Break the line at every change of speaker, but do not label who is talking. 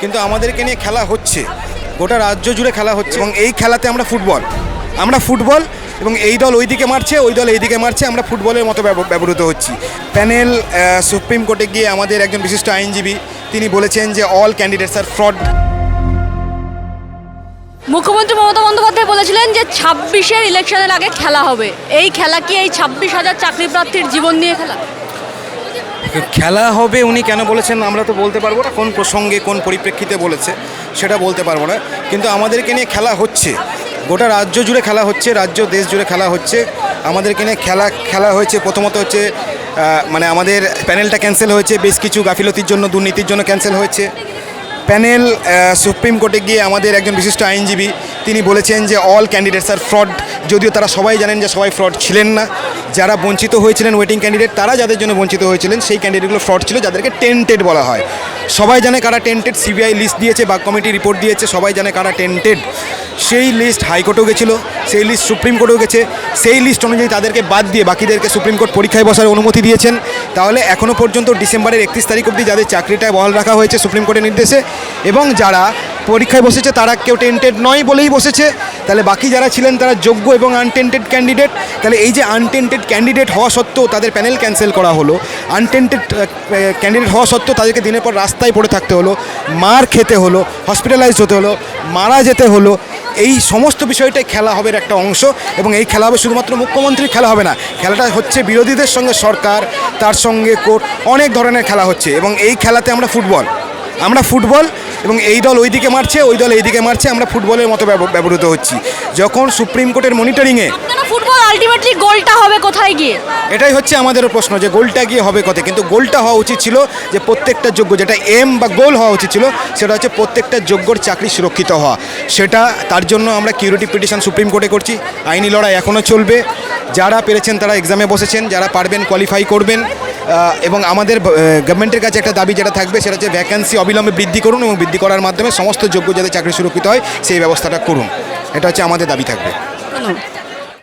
কিন্তু আমাদেরকে নিয়ে খেলা হচ্ছে। গোটা রাজ্য জুড়ে খেলা হচ্ছে এবং এই খেলাতে আমরা ফুটবল। আমরা ফুটবল এবং এই দল ওই দিকে মারছে, ওই দল এই দিকে মারছে, আমরা ফুটবলের মতো ব্যব- ব্যবহৃত হচ্ছি। প্যানেল সুপ্রিম কোর্টে গিয়ে আমাদের একজন বিশিষ্ট আইনজীবী, তিনি বলেছেন যে অল ক্যান্ডিডেটস আর ফ্রড
মুখ্যমন্ত্রী মমতা বন্দ্যোপাধ্যায় বলেছিলেন যে ছাব্বিশের ইলেকশনের আগে খেলা হবে। এই খেলা কি এই ছাব্বিশ হাজার চাকরি প্রার্থীর জীবন নিয়ে খেলা?
খেলা হবে উনি কেন বলেছেন আমরা তো বলতে পারব না, কোন প্রসঙ্গে, কোন পরিপ্রেক্ষিতে বলেছে, সেটা বলতে পারব না। কিন্তু আমাদেরকে নিয়ে খেলা হচ্ছে। গোটা রাজ্য জুড়ে খেলা হচ্ছে, রাজ্য দেশ জুড়ে খেলা হচ্ছে। আমাদেরকে নিয়ে খেলা খেলা হয়েছে প্রথমত হচ্ছে মানে আমাদের প্যানেলটা ক্যান্সেল হয়েছে, বেশ কিছু গাফিলতির জন্য, দুর্নীতির জন্য ক্যান্সেল হয়েছে। প্যানেল সুপ্রিম কোর্টে গিয়ে আমাদের একজন বিশিষ্ট আইনজীবী তিনি বলেছেন যে অল ক্যান্ডিডেটস আর ফ্রড যদিও তারা সবাই জানেন যে সবাই ফ্রড ছিলেন না। যারা বঞ্চিত হয়েছিলেন ওয়েটিং ক্যান্ডিডেট তারা যাদের জন্য বঞ্চিত হয়েছিলেন, সেই ক্যান্ডিডেটগুলো ফ্রড ছিল, যাদেরকে টেন্টেড বলা হয়। সবাই জানে কারা টেন্টেড সিবিআই লিস্ট দিয়েছে বা কমিটি রিপোর্ট দিয়েছে, সবাই জানে কারা টেন্টেড সেই লিস্ট হাইকোর্টেও গেছিল, সেই লিস্ট সুপ্রিম কোর্টেও গেছে, সেই লিস্ট অনুযায়ী তাদেরকে বাদ দিয়ে বাকিদেরকে সুপ্রিম কোর্ট পরীক্ষায় বসার অনুমতি দিয়েছেন। তাহলে এখনও পর্যন্ত ডিসেম্বরের একত্রিশ তারিখ অবধি যাদের চাকরিটায় বহাল রাখা হয়েছে সুপ্রিম কোর্টের নির্দেশে, এবং যারা পরীক্ষায় বসেছে, তারা কেউ টেন্টেড নয় বলেই বসেছে। তাহলে বাকি যারা ছিলেন, তারা যোগ্য এবং আনটেন্টেড ক্যান্ডিডেট তাহলে এই যে আনটেন্টেড ক্যান্ডিডেট হওয়া সত্ত্বেও তাদের প্যানেল ক্যান্সেল করা হলো। আনটেন্টেড ক্যান্ডিডেট হওয়া সত্ত্বেও তাদেরকে দিনের পর রাস্তায় পড়ে থাকতে হলো, মার খেতে হলো হসপিটালাইজড হতে হলো, মারা যেতে হলো। এই সমস্ত বিষয়টাই খেলা হবে একটা অংশ এবং এই খেলা হবে শুধুমাত্র মুখ্যমন্ত্রীর খেলা হবে না, খেলাটা হচ্ছে বিরোধীদের সঙ্গে সরকার, তার সঙ্গে কোর্ট, অনেক ধরনের খেলা হচ্ছে এবং এই খেলাতে আমরা ফুটবল আমরা ফুটবল এবং এই দল ওই দিকে মারছে ওই দল এই দিকে মারছে আমরা ফুটবলের মতো ব্যব- ব্যবহৃত হচ্ছি। যখন সুপ্রিম কোর্টের মনিটরিংয়ে
ফুটবল আলটিমেটলি গোলটা হবে কোথায় গিয়ে?
এটাই হচ্ছে আমাদের প্রশ্ন যে গোলটা গিয়ে হবে কত কিন্তু গোলটা হওয়া উচিত ছিল যে প্রত্যেকটা যোগ্য যেটা এম বা গোল হওয়া উচিত ছিল সেটা হচ্ছে প্রত্যেকটা যোগ্যর চাকরি সুরক্ষিত হওয়া। সেটা তার জন্য আমরা কিউরিটি পিটিশন সুপ্রিম কোর্টে করছি। আইনি লড়াই এখনও চলবে। যারা পেরেছেন তারা এক্সামে বসেছেন যারা পারবেন কোয়ালিফাই করবেন। এবং আমাদের গভর্নমেন্টের কাছে একটা দাবি যেটা থাকবে, সেটা হচ্ছে ভ্যাকেন্সি অবিলম্বে বৃদ্ধি করুন এবং বৃদ্ধি করার মাধ্যমে সমস্ত যোগ্য যাতে চাকরি সুরক্ষিত হয়, সেই ব্যবস্থাটা করুন। এটা হচ্ছে আমাদের দাবি থাকবে।